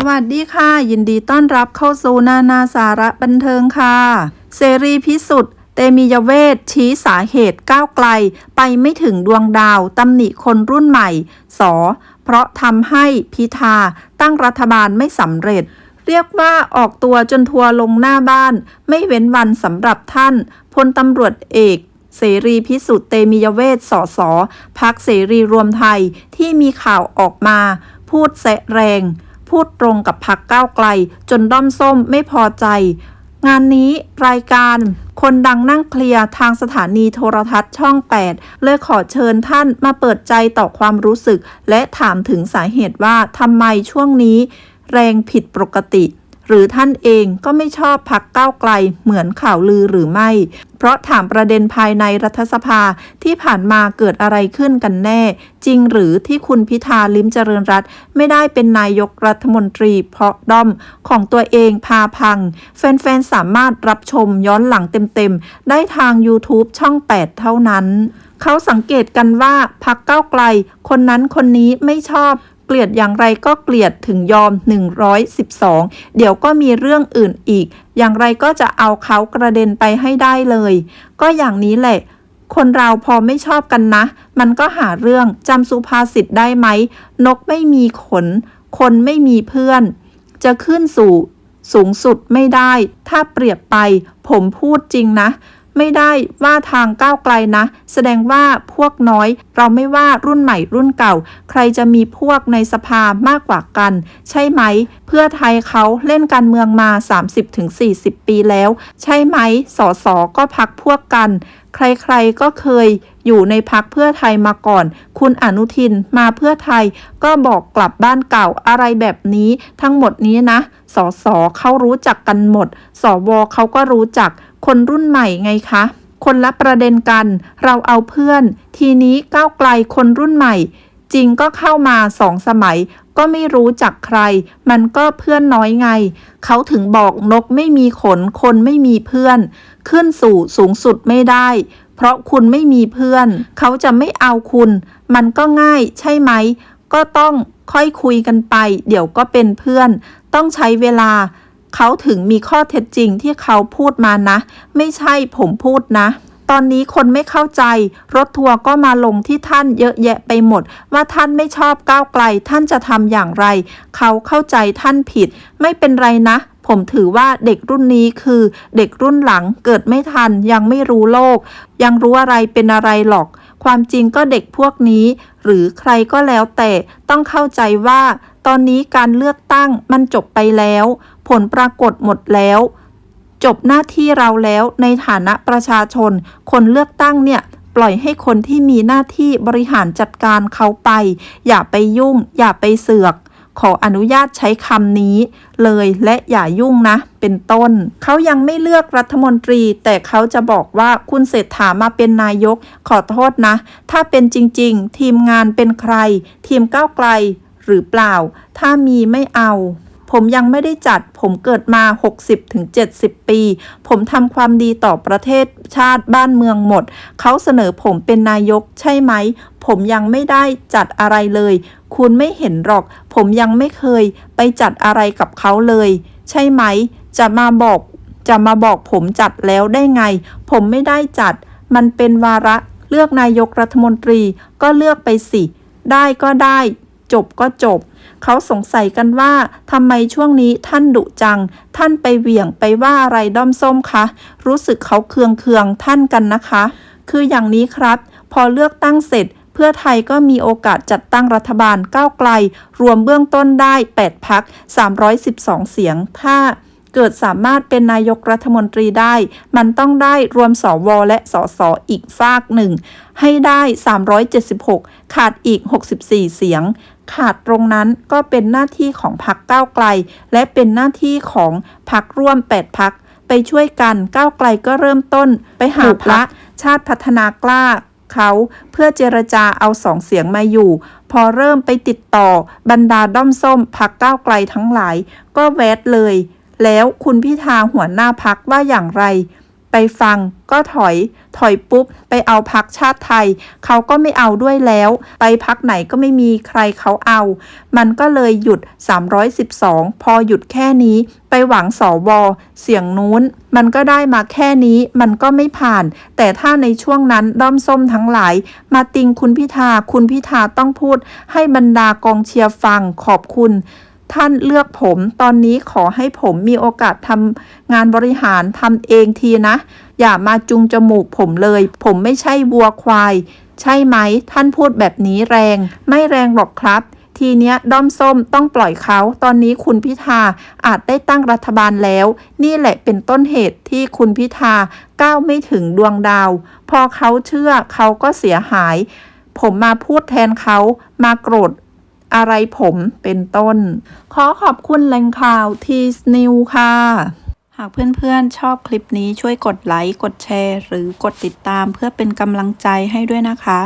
สวัสดีค่ะ ยินดีต้อนรับเข้าสู่นานาสาระบันเทิงค่ะ เสรีพิสุทธิ์เตมียเวทชี้สาเหตุก้าวไกล ไปไม่ถึงดวงดาวตำหนิคนรุ่นใหม่ สอ เพราะทำให้พิธาตั้งรัฐบาลไม่สำเร็จ เรียกว่าออกตัวจนทัวร์ลงหน้าบ้าน ไม่เว้นวันสำหรับท่านพลตำรวจเอกเสรีพิสุทธิ์เตมียเวทสสพักเสรีรวมไทยที่มีข่าวออกมา พูดแสะแรง พูดตรงกับพักก้าวไกล จนด้อมส้มไม่พอใจ งานนี้รายการคนดังนั่งเคลียร์ทางสถานีโทรทัศน์ช่อง 8 เลยขอเชิญท่านมาเปิดใจต่อความรู้สึก และถามถึงสาเหตุว่าทำไมช่วงนี้ แรงผิดปกติ หรือท่านเองก็ไม่ชอบพักก้าวไกลเหมือนข่าวลือหรือไม่ เพราะถามประเด็นภายในรัฐสภาที่ผ่านมาเกิดอะไรขึ้นกันแน่ จริงหรือที่คุณพิธาลิมเจริญรัตไม่ได้เป็นนายกรัฐมนตรีเพราะด้อมของตัวเองพาพัง แฟนๆ สามารถรับชมย้อนหลังเต็มๆ ได้ทาง YouTube ช่อง 8 เท่านั้นเขาสังเกตกันว่าพักเก้าไกล คนนั้นคนนี้ไม่ชอบ เกลียดอย่างไรก็เกลียดถึงยอม 112 เดี๋ยวก็มีเรื่องอื่นอีก อย่างไรก็จะเอาเขากระเด็นไปให้ได้เลย ก็อย่างนี้แหละ คนเราพอไม่ชอบกันนะ มันก็หาเรื่องจำสุภาษิตได้ไหม นกไม่มีขน คนไม่มีเพื่อน จะขึ้นสู่สูงสุดไม่ได้ ถ้าเปรียบไป ผมพูดจริงนะ ไม่ได้ว่าทางก้าวไกลนะ แสดงว่าพวกน้อย เราไม่ว่ารุ่นใหม่รุ่นเก่า ใครจะมีพวกในสภามากกว่ากัน ใช่ไหม เพื่อไทยเขาเล่นการเมืองมา 30-40 ปีแล้ว ใช่ไหมสอสอก็พักพวกกัน ใครๆก็เคยอยู่ในพักเพื่อไทยมาก่อน คุณอนุทินมาเพื่อไทยก็บอกกลับบ้านเก่าอะไรแบบนี้ทั้งหมดนี้นะสอสอเขารู้จักกันหมด สวเขาก็รู้จัก คนรุ่นใหม่ไงคะ คนละประเด็นกัน เราเอาเพื่อน ทีนี้ก้าวไกลคนรุ่นใหม่ จริงก็เข้ามาสองสมัย ก็ไม่รู้จักใคร มันก็เพื่อนน้อยไง เขาถึงบอกนกไม่มีขน คนไม่มีเพื่อน ขึ้นสู่สูงสุดไม่ได้ เพราะคุณไม่มีเพื่อน เขาจะไม่เอาคุณ มันก็ง่ายใช่ไหม ก็ต้องค่อยคุยกันไป เดี๋ยวก็เป็นเพื่อน ต้องใช้เวลา เขาถึงมีข้อเท็จจริงที่เขาพูดมานะ ไม่ใช่ผมพูดนะ ตอนนี้คนไม่เข้าใจ รถทัวร์ก็มาลงที่ท่านเยอะแยะไปหมด ว่าท่านไม่ชอบก้าวไกล ท่านจะทำอย่างไร เขาเข้าใจท่านผิด ไม่เป็นไรนะผมถือว่าเด็กรุ่นนี้คือเด็กรุ่นหลังเกิดไม่ทันยังไม่รู้โลก ยังรู้อะไรเป็นอะไรหรอก ความจริงก็เด็กพวกนี้ หรือใครก็แล้วแต่ต้องเข้าใจว่าตอนนี้การเลือกตั้งมันจบไปแล้ว ผลปรากฏหมดแล้ว จบหน้าที่เราแล้วในฐานะประชาชน คนเลือกตั้งเนี่ยปล่อยให้คนที่มีหน้าที่บริหารจัดการเขาไป อย่าไปยุ่ง อย่าไปเสือก ขออนุญาตใช้คำนี้ เลยและอย่ายุ่งนะ เป็นต้น เขายังไม่เลือกรัฐมนตรี แต่เขาจะบอกว่าคุณเศรษฐามาเป็นนายก ขอโทษนะ ถ้าเป็นจริง ๆ ทีมงานเป็นใคร ทีมก้าวไกล หรือเปล่า ถ้ามีไม่เอา ผมยังไม่ได้จัด ผมเกิดมา 60-70 ปี ผมทำความดีต่อประเทศชาติบ้านเมืองหมด เขาเสนอผมเป็นนายกใช่ไหม ผมยังไม่ได้จัดอะไรเลย คุณไม่เห็นหรอก ผมยังไม่เคยไปจัดอะไรกับเขาเลย ใช่ไหม จะมาบอกจะมาบอกผมจัดแล้วได้ไง ผมไม่ได้จัด มันเป็นวาระเลือกนายกรัฐมนตรีก็เลือกไปสิ ได้ก็ได้ จบก็จบ เขาสงสัยกันว่าทำไมช่วงนี้ท่านดุจัง ท่านไปเหวี่ยงไปว่าอะไรด้อมส้มคะ รู้สึกเขาเคืองเคืองๆท่านกันนะคะ คืออย่างนี้ครับ พอเลือกตั้งเสร็จเพื่อไทยก็มีโอกาสจัดตั้งรัฐบาลก้าวไกล รวมเบื้องต้นได้ 8 พัก 312 เสียง ถ้าเกิดสามารถเป็นนายกรัฐมนตรีได้ มันต้องได้รวมสวและสสอีกฝากหนึ่ง ให้ได้ 376 ขาดอีก 64 เสียง ขาดตรงนั้นก็เป็นหน้าที่ของพรรคก้าวไกล และเป็นหน้าที่ของพรรคร่วม 8 พักไปช่วยกันก้าวไกลก็เริ่มต้น ไปหาพระชาติพัฒนากล้าเขาเพื่อเจรจาเอาสองเสียงมาอยู่ พอเริ่มไปติดต่อบรรดาด้อมส้มพักก้าวไกลทั้งหลาย ก็แวดเลย แล้วคุณพิธาหัวหน้าพักว่าอย่างไร ไปฟังก็ถอย ถอยปุ๊บ ไปเอาพักชาติไทย เขาก็ไม่เอาด้วยแล้ว ไปพักไหนก็ไม่มีใครเขาเอา มันก็เลยหยุด 312 พอหยุดแค่นี้ ไปหวังสอวอเสียงนู้น มันก็ได้มาแค่นี้ มันก็ไม่ผ่าน แต่ถ้าในช่วงนั้นด้อมส้มทั้งหลาย มาติงคุณพิธา คุณพิธาต้องพูด ให้บรรดากองเชียร์ฟังขอบคุณ ท่านเลือกผม ตอนนี้ขอให้ผมมีโอกาสทำงานบริหารทำเองทีนะ อย่ามาจุงจมูกผมเลย ผมไม่ใช่วัวควาย ใช่ไหม ท่านพูดแบบนี้แรง ไม่แรงหรอกครับ ทีเนี้ยด้อมส้มต้องปล่อยเขา ตอนนี้คุณพิธาอาจได้ตั้งรัฐบาลแล้ว นี่แหละเป็นต้นเหตุที่คุณพิธาก้าวไม่ถึงดวงดาว พอเขาเชื่อเขาก็เสียหาย ผมมาพูดแทนเขา มาโกรธ อะไรผมเป็นต้น ขอขอบคุณแหล่งข่าวทีสนิวค่ะ หากเพื่อนๆชอบคลิปนี้ช่วยกดไลค์ กดแชร์ หรือกดติดตามเพื่อเป็นกำลังใจให้ด้วยนะคะ